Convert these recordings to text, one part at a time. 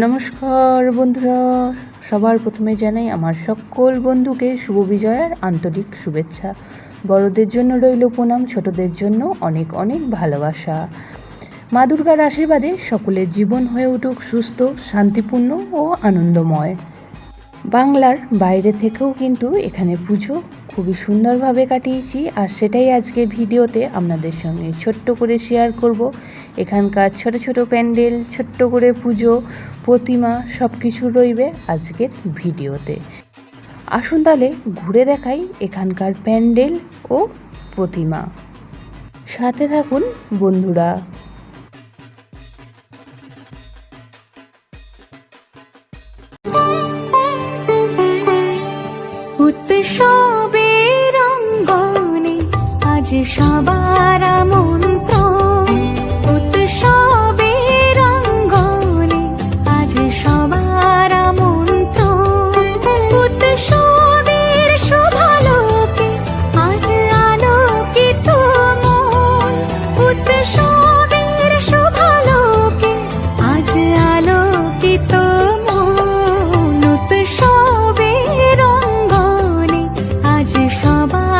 নমস্কার বন্ধুরা। সবার প্রথমে জানাই আমার সকল বন্ধুকে শুভ বিজয়ের আন্তরিক শুভেচ্ছা। বড়দের জন্য রইল প্রণাম, ছোটদের জন্য অনেক অনেক ভালোবাসা। মা দুর্গার আশীর্বাদে সকলের জীবন হয়ে উঠুক সুস্থ, শান্তিপূর্ণ ও আনন্দময়। বাংলার বাইরে থেকেও কিন্তু এখানে পুজো খুবই সুন্দরভাবে কাটিয়েছি আর সেটাই আজকে ভিডিওতে আপনাদের সঙ্গে ছোট্ট করে শেয়ার করব। এখানকার ছোট ছোট প্যান্ডেল, ছোট্ট করে পুজো, প্রতিমা সব কিছু রইবে আজকের ভিডিওতে। আসুন তাহলে ঘুরে দেখাই এখানকার প্যান্ডেল ও প্রতিমা। সাথে থাকুন বন্ধুরা। আজ সবার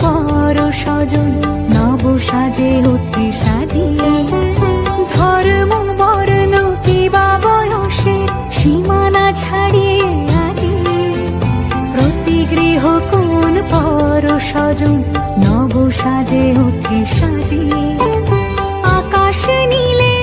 পর স্বজন নব সাজে উঠে সাজিয়ে। ধর্ম বর্ণ কিবা বয়সে সীমানা ছাড়িয়ে আজি প্রতি গৃহ কোন পর স্বজন নব সাজে উঠে সাজিয়ে। আকাশ নীলে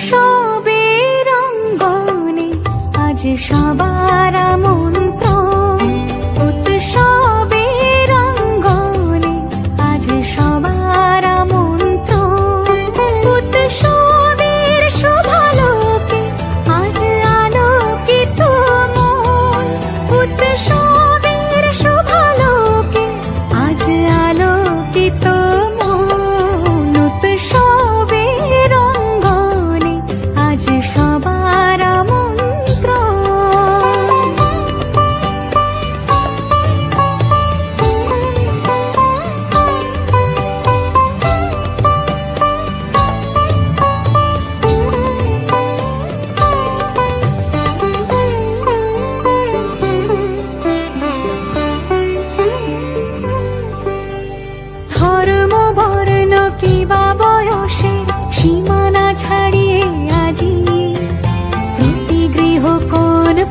সবে রঙ্গনে আজ সবাই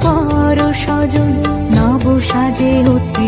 করো সজন নব সাজে অতি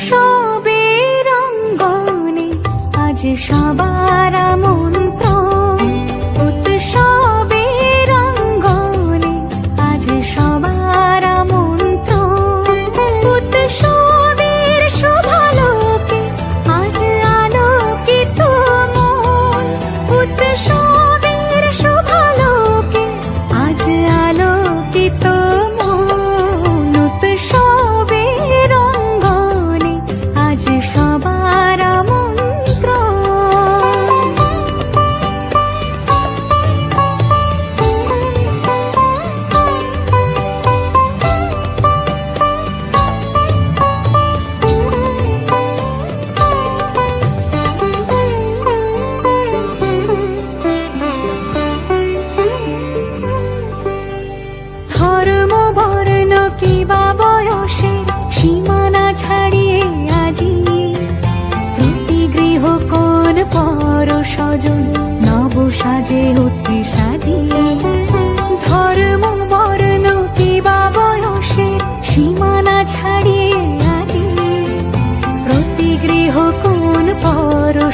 সবে রঙ্গনে আজ সবাই